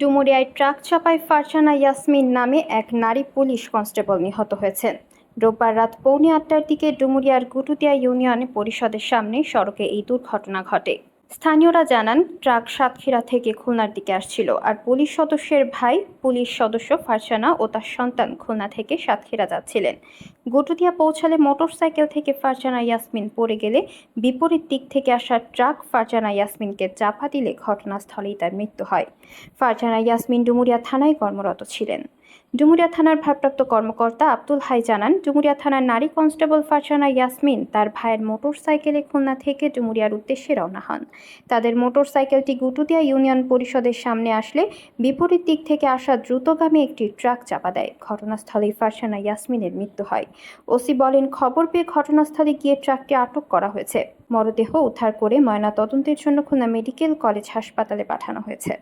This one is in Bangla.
ডুমুরিয়ায় ট্রাক চাপায় ফারজানা ইয়াসমিন নামে এক নারী পুলিশ কনস্টেবল নিহত হয়েছেন। রোববার রাত পৌনে আটটার দিকে ডুমুরিয়ার গুটুদিয়া ইউনিয়ন পরিষদের সামনে সড়কে এই দুর্ঘটনা ঘটে। স্থানীয়রা জানান, ট্রাক সাতক্ষীরা থেকে খুলনার দিকে আসছিল আর পুলিশ সদস্যের ভাই, পুলিশ সদস্য ফারজানা ও তার সন্তান খুলনা থেকে সাতক্ষীরা যাচ্ছিলেন। গটুদিয়া পৌঁছালে মোটরসাইকেল থেকে ফারজানা ইয়াসমিন পড়ে গেলে বিপরীত দিক থেকে আসা ট্রাক ফারজানা ইয়াসমিনকে চাপা দিলে ঘটনাস্থলেই তার মৃত্যু হয়। ফারজানা ইয়াসমিন ডুমুরিয়া থানায় কর্মরত ছিলেন। ডুমুরিয়া থানার ভারপ্রাপ্ত কর্মকর্তা আব্দুল হাই জানান, ডুমুরিয়া থানার নারী কনস্টেবল ফারজানা ইয়াসমিন তার ভাইয়ের মোটরসাইকেলে খুলনা থেকে ডুমুরিয়ার উদ্দেশ্যে রওনা হন। তাদের মোটরসাইকেলটি গুটুদিয়া ইউনিয়ন পরিষদের সামনে আসলে বিপরীত দিক থেকে আসা দ্রুতগামী একটি ট্রাক চাপা দেয়। ঘটনাস্থলেই ফারজানা ইয়াসমিনের মৃত্যু হয়। ওসি বলেন, খবর পেয়ে ঘটনাস্থলে গিয়ে ট্রাকটি আটক করা হয়েছে। মরদেহ উদ্ধার করে ময়না তদন্তের জন্য খুলনা মেডিকেল কলেজ হাসপাতালে পাঠানো হয়েছে।